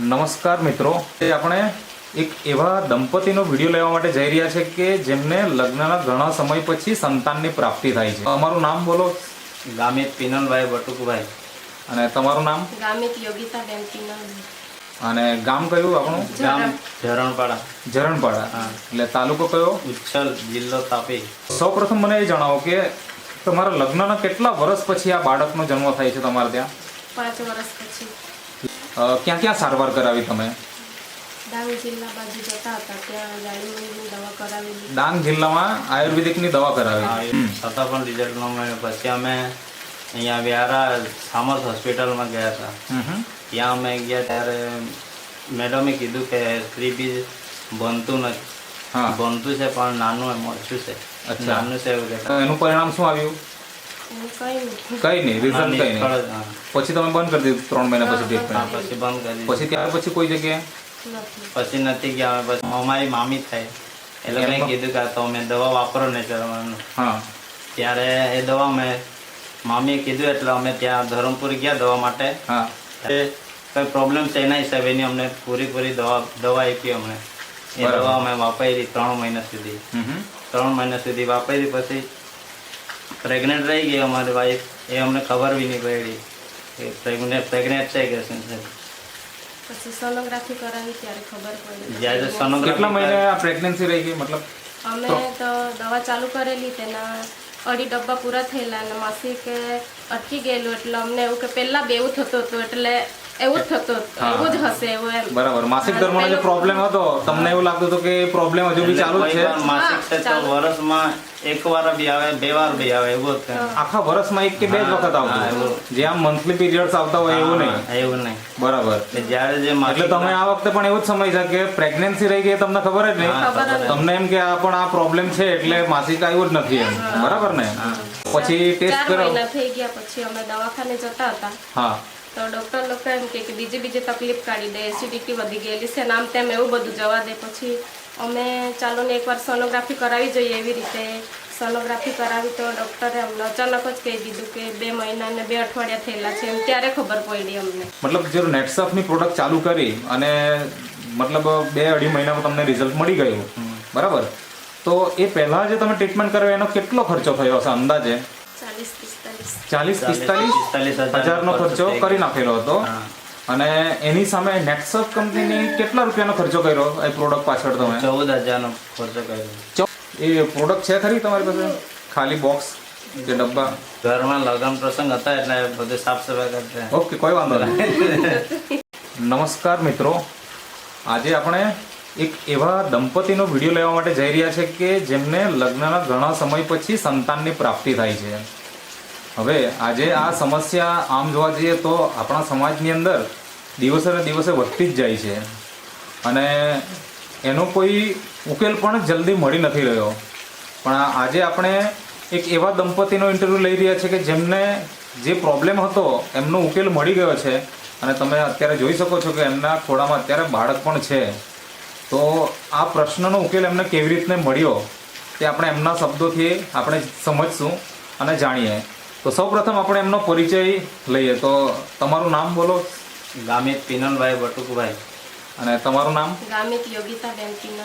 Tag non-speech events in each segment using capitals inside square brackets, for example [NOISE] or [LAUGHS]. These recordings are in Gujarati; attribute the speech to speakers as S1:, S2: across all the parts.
S1: નમસ્કાર મિત્રો. એ આપણે એક એવા દંપતીનો વીડિયો લેવા માટે જઈ રહ્યા છે કે જેમને લગ્નના ઘણા સમય પછી સંતાનની પ્રાપ્તિ થાય છે. અમારું નામ બોલો.
S2: ગામિત પિનલભાઈ બટુકભાઈ.
S1: અને તમારું નામ?
S3: ગામિત યોગિતાબેન પિનલ
S1: અને ગામ કયું આપણું?
S2: ગામ ઝરણપાડા.
S1: ઝરણપાડા. એટલે તાલુકો કયો?
S2: ઉચ્છલ જિલ્લો તાપી.
S1: સૌપ્રથમ મને એ જણાવો કે તમારા લગ્નના કેટલા વર્ષ પછી આ બાળકનો જન્મ થાય છે તમારે ત્યાં?
S3: પાંચ વર્ષ પછી.
S1: ક્યાં ક્યાં સારવાર કરાવી તમે?
S3: ડાંગ જિલ્લા બાજુ જતા હતા ત્યાં જાળીમંદની દવા કરાવેલી.
S1: ડાંગ જિલ્લામાં આયુર્વેદિકની દવા કરાવી.
S2: છતાં પણ રિઝલ્ટ ન મળ્યું પછી અમે અહીંયા વ્યારા સામર્થ હોસ્પિટલમાં ગયા હતા. ત્યાં અમે ગયા ત્યારે મેડમે કીધું કે સ્ત્રી બીજ બનતું નથી.
S1: હા.
S2: બનતું છે પણ નાનું એમ ઓછું છે.
S1: અચ્છા.
S2: નાનું છે એવું
S1: એનું પરિણામ શું આવ્યું?
S3: કંઈ નહીં
S1: રિઝલ્ટ કઈ નહીં. પછી તમે બંધ કરી દીધું ત્રણ મહિના પછી ટ્રીટમેન્ટ
S2: પછી બંધ કરી
S1: પછી ત્યાર પછી કોઈ જગ્યાએ?
S2: પછી નથી ગયા પછી અમારી મામી થાય. એ
S1: મેં
S2: કીધું કે તો અમે દવા વાપરો ને કરવાનું
S1: હા.
S2: ત્યારે એ દવા મેં મામીએ કીધું એટલે અમે ત્યાં ધરમપુર ગયા દવા માટે.
S1: હા.
S2: કઈ પ્રોબ્લેમ છે એના હિસાબે ની અમને પૂરી પૂરી દવા દવા આપી અમને. એ દવા અમે વાપરી ત્રણ મહિના સુધી. ત્રણ મહિના સુધી વાપરી પછી પ્રેગ્નેન્ટ રહી ગઈ અમારી વાઈફ એ અમને ખબર બી નહીં પડી કે પ્રેગ્નેન્ટ પ્રેગ્નેન્ટ છે કે શું છે
S3: પછી સોનોગ્રાફી કરાવી ત્યારે ખબર પડી.
S2: જ્યારે સોનોગ્રાફી
S1: કેટલા મહિને આ પ્રેગ્નન્સી રહી ગઈ? મતલબ
S3: અમે તો દવા ચાલુ કરેલી તેના અઢી ડબ્બા પૂરા થયેલા અને માસિક અટકી ગયેલું એટલે અમને એવું કે પહેલાં બેવું થતું હતું એટલે એવું જ થતું એવું જ હશે એવું એમ.
S1: બરાબર. માસિક ધર્મનો જે પ્રોબ્લેમ હતો તમને એવું લાગતું હતું કે પ્રોબ્લેમ હજુ બી ચાલુ છે?
S2: માસિક છે તો વર્ષમાં એક વાર બી આવે બે વાર બી આવે એવું જ છે.
S1: આખા વર્ષમાં એક કે બે જ વખત આવતું. જે આમ મંથલી પીરિયડ્સ આવતા હોય એવું નહીં.
S2: એવું નહીં.
S1: બરાબર.
S2: એટલે જ્યારે જે
S1: એટલે તમે આ વખતે પણ એવું જ સમય છે કે પ્રેગ્નન્સી રહી ગઈ તમને ખબર જ
S2: હા,
S3: ખબર જ
S1: નહીં. તમને એમ કે આ પણ આ પ્રોબ્લેમ છે એટલે માસિક આવ્યું જ નથી એમ. બરાબર ને? પછી ટેસ્ટ
S3: કરો થઈ ગયા પછી અમે દવાખાને જતા હતા.
S1: હા.
S3: તો ડૉક્ટર લોકો એમ કહે કે બીજી બીજી તકલીફ કાઢી દે એસિડિટી વધી ગયેલી છે નામ તેમ એવું બધું જવા દે. પછી અમે ચાલો ને એકવાર સોનોગ્રાફી કરાવી જોઈએ એવી રીતે. સોનોગ્રાફી કરાવી તો ડૉક્ટરે અમને અચાનક જ કહી દીધું કે બે મહિના ને બે અઠવાડિયા થયેલા છે એમ ત્યારે ખબર પડી અમને.
S1: મતલબ જે નેટસફની પ્રોડક્ટ ચાલુ કરી અને મતલબ બે અઢી મહિનામાં તમને રિઝલ્ટ મળી ગયું. બરાબર? તો એ પહેલાં જે તમે ટ્રીટમેન્ટ કર્યો એનો કેટલો ખર્ચો થયો હશે અંદાજે?
S3: ચાલીસ પિસ્તાલીસ
S1: પિસ્તાલીસ હજારનો ખર્ચો કરી નાખેલો હતો. અને એની સામે નેટસફ કંપનીની કેટલા રૂપિયાનો ખર્ચો કર્યો એ પ્રોડક્ટ પાછળ તમે?
S2: ચૌદ હજારનો ખર્ચો કર્યો.
S1: એ પ્રોડક્ટ છે ખરી તમારી પાસે? ખાલી બોક્સ કે ડબ્બા?
S2: ઘરમાં લગ્ન પ્રસંગ હતા એટલે બધે સાફ સફાઈ કરતા.
S1: ઓકે કોઈ વાંધો નહીં. [LAUGHS] નમસ્કાર મિત્રો. આજે આપણે એક એવા દંપતીનો વીડિયો લેવા માટે જઈ રહ્યા છે કે જેમને લગ્નના ઘણા સમય પછી સંતાનની પ્રાપ્તિ થાય છે. હવે આજે આ સમસ્યા આમ જોવા જઈએ તો આપણા સમાજની અંદર દિવસે ને દિવસે વધતી જ જાય છે. અને એનો કોઈ ઉકેલ પણ જલ્દી મળી નથી રહ્યો. પણ આજે આપણે એક એવા દંપતીનો ઇન્ટરવ્યૂ લઈ રહ્યા છે કે જેમને જે પ્રોબ્લેમ હતો એમનો ઉકેલ મળી ગયો છે. અને તમે અત્યારે જોઈ શકો છો કે એમના ખોડામાં અત્યારે બાળક પણ છે. તો આ પ્રશ્નનો ઉકેલ એમને કેવી રીતને મળ્યો તે આપણે એમના શબ્દોથી આપણે સમજશું અને જાણીએ. તો સૌપ્રથમ આપણે એમનો પરિચય લઈએ. તો તમારું નામ બોલો.
S2: ગામિત પિનલભાઈ બટુકભાઈ
S1: અને તમારું નામ?
S3: ગામિત યોગિતાબેન પિનલ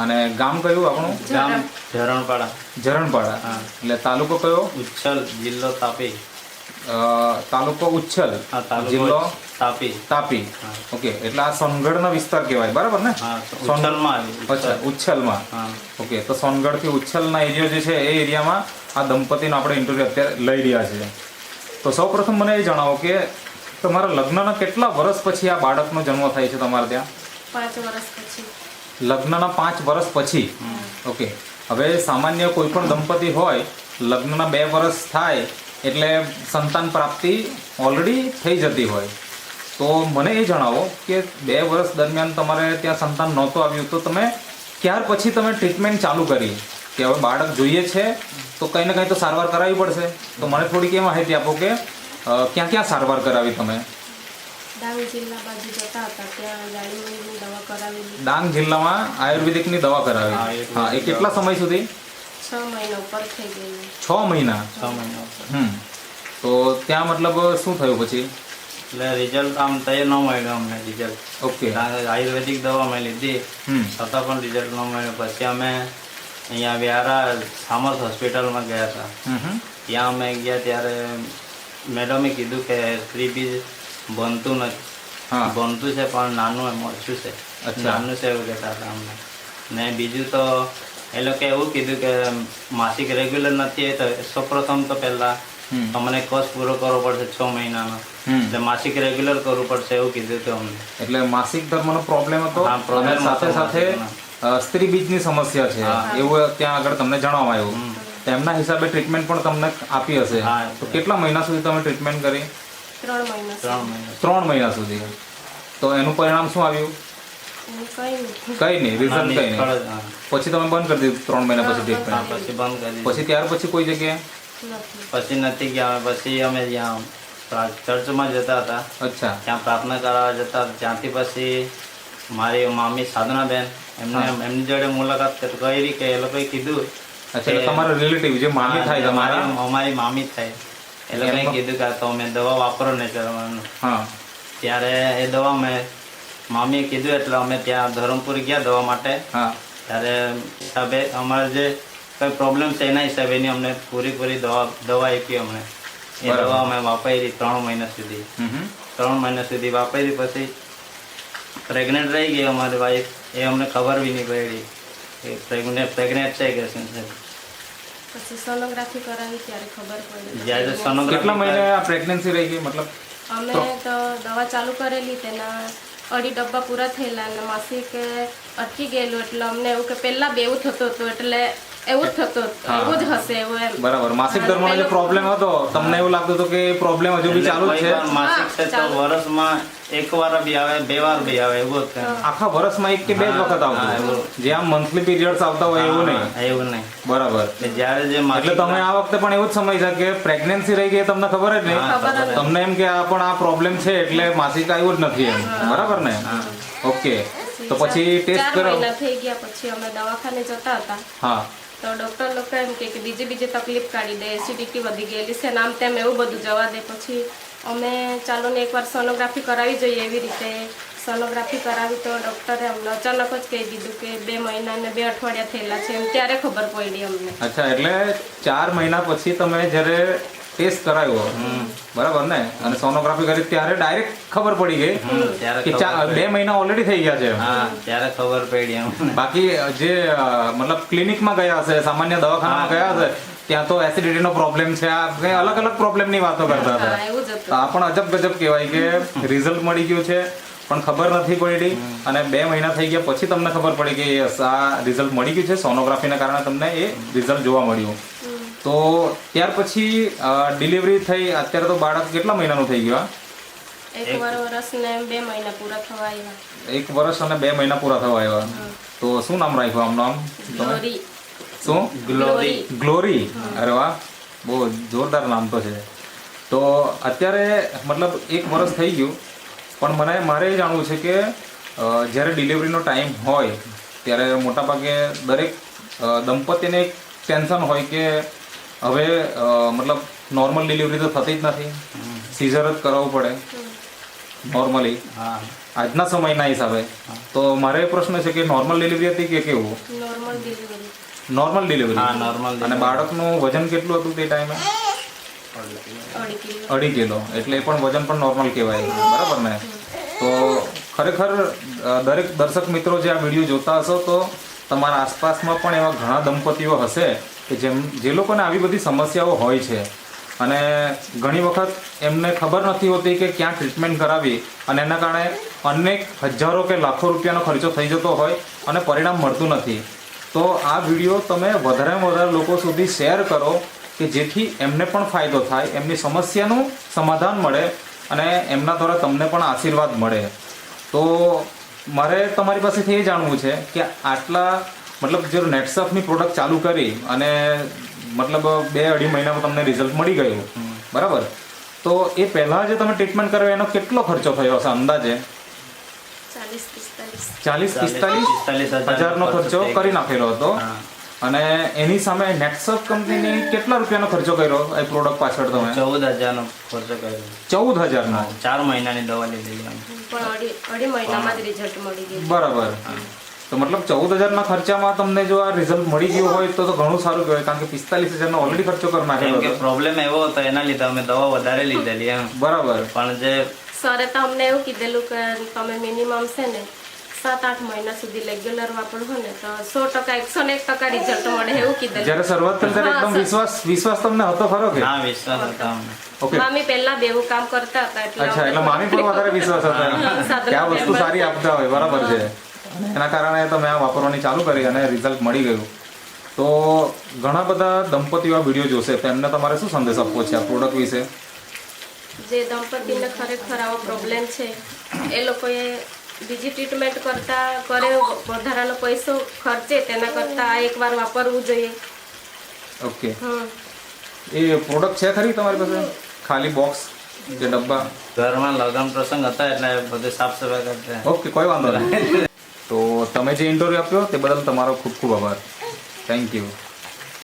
S1: અને ગામ કયું આપણું?
S2: ગામ ઝરણપાડા.
S1: ઝરણપાડા.
S2: હા.
S1: એટલે તાલુકો કયો?
S2: ઉચ્છલ જિલ્લો તાપી.
S1: તાલુકો ઉચ્છલ. જિલ્લો?
S2: તાપી.
S1: તાપી.
S2: હા.
S1: ઓકે એટલે આ સોનગઢનો વિસ્તાર કહેવાય. બરાબર ને?
S2: સોનગઢમાં
S1: અચ્છા ઉચ્છલમાં.
S2: હા.
S1: ઓકે તો સોનગઢથી ઉચ્છલના એરિયો જે છે એ એરિયામાં આ દંપતીનો આપણે ઇન્ટરવ્યુ અત્યારે લઈ રહ્યા છીએ. તો સૌપ્રથમ મને એ જણાવો કે તમારા લગ્નના કેટલા વર્ષ પછી આ બાળકનો જન્મ થાય છે તમારે ત્યાં?
S3: પાંચ વર્ષ પછી.
S1: લગ્નના પાંચ વર્ષ પછી? ઓકે. હવે સામાન્ય કોઈ પણ દંપતી હોય લગ્નના બે વર્ષ થાય એટલે સંતાન પ્રાપ્તિ ઓલરેડી થઈ જતી હોય. તો મને એ જણાવો કે બે વર્ષ દરમિયાન તમારે ત્યાં સંતાન નહોતું આવ્યું તો તમે ત્યાર પછી તમે ટ્રીટમેન્ટ ચાલુ કરી કે હવે બાળક જોઈએ છે તો કંઈ ને કંઈ તો સારવાર કરાવવી પડશે. તો મને થોડીક એ માહિતી આપો કે ક્યાં ક્યાં સારવાર કરાવી તમે?
S3: ડાંગ જિલ્લા બાજુ જતા હતા ત્યાં જાળીમંદની દવા કરાવેલી.
S1: ડાંગ જિલ્લામાં આયુર્વેદિકની દવા કરાવી.
S2: હા, એ
S1: કેટલા સમય સુધી?
S3: છ મહિના ઉપર થઈ ગયેલું.
S1: છ મહિના?
S2: છ મહિના
S1: હમ. તો ત્યાં મતલબ શું થયું પછી?
S2: એટલે રિઝલ્ટ આમ તૈયાર ન મળ્યું અમને રિઝલ્ટ
S1: ઓકે
S2: આયુર્વેદિક દવા મેં લીધી
S1: હમ.
S2: છતાં પણ રિઝલ્ટ ન મળ્યું. પછી અમે અહીંયા વ્યારા સામર્થ હોસ્પિટલમાં ગયા હતા.
S1: હમ. હમ.
S2: ત્યાં અમે ગયા ત્યારે મેડમે કીધું કે સ્ત્રી બીજ બનતું નથી.
S1: હા.
S2: બનતું છે પણ નાનું એમ ઓછું છે.
S1: અચ્છા.
S2: નાનું છે એવું કહેતા હતા અમને. ને બીજું તો એ લોકોએ એવું કીધું કે માસિક રેગ્યુલર નથી તો સૌપ્રથમ તો પહેલા
S1: હમ.
S2: તમને કોર્સ પૂરો કરવો પડશે છ મહિનાનો. એટલે માસિક રેગ્યુલર કરવું પડશે એવું કીધું હતું અમને.
S1: એટલે માસિક ધર્મનો પ્રોબ્લેમ હતો.
S2: હા,
S1: અને સાથે સાથે સ્ત્રી બીજની સમસ્યા છે.
S2: હા.
S1: એવું ત્યાં આગળ તમને જણાવવામાં આવ્યું. તેમના હિસાબે ટ્રીટમેન્ટ પણ તમને આપી હશે.
S2: હા.
S1: તો કેટલા મહિના સુધી તમે ટ્રીટમેન્ટ કરી?
S3: ત્રણ મહિના
S2: ત્રણ મહિના.
S1: સુધી. તો એનું પરિણામ શું આવ્યું?
S3: કઈ નહીં.
S1: કઈ રિઝલ્ટ કઈ નહીં. પછી તમે બંધ કરી દીધું ત્રણ મહિના પછી ટ્રીટમેન્ટ
S2: પછી બંધ કરી
S1: પછી ત્યાર પછી કોઈ જગ્યાએ?
S2: પછી નથી ગયા પછી અમે જ્યાં ચર્ચમાં જતા હતા.
S1: અચ્છા.
S2: ત્યાં પ્રાર્થના કરાવવા જતા ત્યાંથી પછી મારી મામી સાધનાબેન એમને એમની જોડે મુલાકાત કરી કે એ લોકોએ કીધું
S1: અચ્છા તમારા રિલેટિવ જે મામી થાય તમારા?
S2: અમારી મામી થાય. એ લોકોએ કીધું કે આ તો અમે દવા વાપરો ને કરવાનું
S1: હા.
S2: ત્યારે એ દવા મેં મામીએ કીધું એટલે અમે ત્યાં ધરમપુર ગયા દવા માટે.
S1: હા.
S2: ત્યારે અમારે જે કઈ પ્રોબ્લેમ છે એના હિસાબે એની અમને પૂરેપૂરી દવા દવા આપી અમને. એ
S1: બરાબર.
S2: દવા અમે વાપરી ત્રણ મહિના સુધી.
S1: હમ હમ.
S2: ત્રણ મહિના સુધી વાપરી પછી પ્રેગ્નેન્ટ રહી ગઈ અમારી વાઈફ એ અમને ખબર બી નહીં પડી કે પ્રેગ્નેન્ટ પ્રેગ્નેન્ટ છે કે શું છે.
S3: પછી સોનોગ્રાફી કરાવી ત્યારે ખબર પડી.
S2: જ્યારે સોનોગ્રાફી
S1: કેટલા મહિને આ પ્રેગ્નન્સી રહી ગઈ? મતલબ
S3: અમે તો દવા ચાલુ કરેલી તેના અઢી ડબ્બા પૂરા થયેલા અને માસિક અટકી ગયેલું. એટલે અમને એવું કે પહેલા બે એવું થતું હતું એટલે એવું જ થતું એવું જ હશે એવું એમ.
S1: બરાબર. માસિક ધર્મનો જે પ્રોબ્લેમ હતો તમને એવું લાગતું હતું કે પ્રોબ્લેમ હજુ બી ચાલુ છે?
S2: માસિક છે તો વર્ષમાં એક વાર બી આવે બે વાર બી આવે એવું જ
S1: આખા વર્ષમાં એક કે બે જ વખત આવતું. જે આમ મંથલી પીરિયડ્સ આવતા હોય એવું નહીં.
S2: એવું નહીં.
S1: બરાબર.
S2: એટલે જ્યારે જે
S1: એટલે તમે આ વખતે પણ એવું જ સમય છે કે પ્રેગ્નન્સી રહી ગઈ તમને ખબર જ નહીં. તમને એમ કે આ પણ આ પ્રોબ્લેમ છે એટલે માસિક આવ્યું જ નથી એમ. બરાબર ને? ઓકે. તો પછી ટેસ્ટ કરો.
S3: મહિના થઈ ગયા પછી અમે દવાખાને જતા હતા.
S1: હા.
S3: તો ડૉક્ટર લોકો એમ કે બીજી બીજી તકલીફ કાઢી દે એસિડિટી વધી ગયેલી છે નામ તેમ એવું બધું જવા દે. પછી અમે ચાલો ને એકવાર સોનોગ્રાફી કરાવી જોઈએ એવી રીતે. સોનોગ્રાફી કરાવી તો ડૉક્ટરે અમને અચાનક જ કહી દીધું કે બે મહિના ને બે અઠવાડિયા થયેલા છે એમ. ત્યારે ખબર પડી અમને.
S1: અચ્છા, એટલે ચાર મહિના પછી તમે જ્યારે ટેસ્ટ કરાવ્યો બરાબર ને? અને સોનોગ્રાફી કરી ત્યારે ડાયરેક્ટ ખબર પડી ગઈ કે બે મહિના ઓલરેડી થઈ ગયા છે.
S2: ત્યારે ખબર પડી
S1: બાકી જે મતલબ ક્લિનિકમાં ગયા હશે સામાન્ય દવાખાનામાં ગયા હશે ત્યાં તો એસિડિટી નો પ્રોબ્લેમ છે. આ કઈ અલગ અલગ પ્રોબ્લેમની વાતો કરતા હતા.
S3: હા એવું જ
S1: તો
S3: હતું
S1: આ પણ અજબ ગજબ કહેવાય કે રિઝલ્ટ મળી ગયું છે પણ ખબર નથી પડી. અને બે મહિના થઈ ગયા પછી તમને ખબર પડી કે આ રિઝલ્ટ મળી ગયું છે. સોનોગ્રાફીના કારણે તમને એ રિઝલ્ટ જોવા મળ્યું. તો ત્યાર પછી ડિલિવરી થઈ અત્યારે તો બાળક કેટલા મહિનાનું થઈ ગયું
S3: એક વર્ષ ને બે મહિના પૂરા થવા આવ્યા.
S1: એક વર્ષ અને બે મહિના પૂરા થવા આવ્યા. તો શું નામ રાખ્યું આમનું આમ? તમે?
S3: ગ્લોરી.
S1: શું?
S2: ગ્લોરી.
S1: ગ્લોરી? અરે વાહ બહુ જોરદાર નામ તો છે. તો અત્યારે મતલબ એક વર્ષ થઈ ગયું પણ મને મારે એ જાણવું છે કે જ્યારે ડિલિવરીનો ટાઈમ હોય ત્યારે મોટાભાગે દરેક દંપતીને એક ટેન્શન હોય કે હવે મતલબ નોર્મલ ડિલિવરી તો થતી જ નથી. સીઝર જ કરાવવું પડે. નોર્મલી
S2: હા.
S1: આજના સમયના હિસાબે. તો મારે એ પ્રશ્ન છે કે નોર્મલ ડિલિવરી હતી કે કેવું?
S3: નોર્મલ ડિલિવરી
S1: નોર્મલ ડિલિવરી
S2: હા નોર્મલ
S1: અને બાળકનું વજન કેટલું હતું તે ટાઈમે
S3: અઢી કિલો.
S1: એટલે એ પણ વજન પણ નોર્મલ કહેવાય. બરાબર ને? તો ખરેખર દરેક દર્શક મિત્રો જે આ વીડિયો જોતા હશો તો તમારા આસપાસમાં પણ એવા ઘણા દંપતીઓ હશે કે જેમ, જે લોકોને આવી બધી સમસ્યાઓ હોય છે. અને ઘણી વખત એમને ખબર નથી હોતી કે ક્યાં ટ્રીટમેન્ટ કરાવી અને એના કારણે અનેક હજારો કે લાખો રૂપિયાનો ખર્ચો થઈ જતો હોય અને પરિણામ મળતું નથી. તો આ વીડિયો તમે વધારેમાં વધારે લોકો સુધી શેર કરો કે જેથી એમને પણ ફાયદો થાય, એમની સમસ્યાનું સમાધાન મળે અને એમના દ્વારા તમને પણ આશીર્વાદ મળે. તો મારે તમારી પાસેથી એ જાણવું છે કે આટલા મતલબ જે નેટસફની પ્રોડક્ટ ચાલુ કરી અને મતલબ બે અઢી મહિનામાં તમને રિઝલ્ટ મળી ગયું. બરાબર? તો એ પહેલાં જે તમે ટ્રીટમેન્ટ કરો એનો કેટલો ખર્ચો થયો હશે અંદાજે?
S3: ચાલીસ પિસ્તાલીસ.
S1: હજારનો ખર્ચો કરી નાખેલો હતો.
S2: હા.
S1: અને એની સામે નેટસપ કંપનીની કેટલા રૂપિયાનો ખર્ચો કર્યો? એ પ્રોડક્ટ પાછળ તમે?
S2: ચૌદ હજારનો ખર્ચો કર્યો.
S1: ચૌદ હજારનો
S2: ચાર મહિનાની દવા લીધેલી
S3: પણ અઢી મહિનામાં જ રિઝલ્ટ મળી ગયું.
S1: બરાબર. તો મતલબ ચૌદ હજારના ખર્ચામાં તમને જો આ રિઝલ્ટ મળી ગયું હોય તો તો ઘણું સારું કહેવાય કારણ કે પિસ્તાલીસ હજારનો ઓલરેડી ખર્ચો કરી
S2: કેમ કે પ્રોબ્લેમ એવો હતો એના લીધે અમે દવા વધારે લીધેલી એમ.
S1: બરાબર.
S2: પણ જે
S3: સરે તો અમને એવું કીધેલું કે તમે મિનિમમ છે ને સાત આઠ મહિના સુધી રેગ્યુલર વાપરવો ને તો સો ટકા એકસો ને એક ટકા રિઝલ્ટ મળે એવું કીધું
S1: જ્યારે શરૂઆત કરી ત્યારે એકદમ વિશ્વાસ વિશ્વાસ તમને હતો ખરો કે?
S2: હા વિશ્વાસ હતો અમને.
S1: ઓકે
S3: મામી પહેલા બેવું કામ કરતા હતા એટલે
S1: અચ્છા એટલે મામી પણ વધારે વિશ્વાસ હતો. કે આ વસ્તુ સારી આપતા હોય બરાબર છે. એના કારણે તમે આ વાપરવાની ચાલુ કરી અને રિઝલ્ટ મળી ગયું. તો ઘણા બધા દંપતીઓ આ વીડિયો જોશે. તો એમને તમારે શું સંદેશ આપવો છે આ પ્રોડક્ટ વિશે?
S3: જે દંપતીને ખરેખર આવો પ્રોબ્લેમ છે એ લોકોએ બીજી ટ્રીટમેન્ટ કરતા કરે વધારાનો પૈસો ખર્ચે તેના કરતાં આ એકવાર વાપરવું જોઈએ.
S1: ઓકે. એ પ્રોડક્ટ છે ખરી તમારી પાસે? ખાલી બોક્સ જે ડબ્બા?
S2: ઘરમાં લગ્ન પ્રસંગ હતા એટલે બધું સાફ સફાઈ કરતા.
S1: ઓકે કોઈ વાંધો નહીં. [LAUGHS] તો તમે જે ઇન્ટરવ્યુ આપ્યો તે બદલ તમારો ખૂબ ખૂબ આભાર. Thank you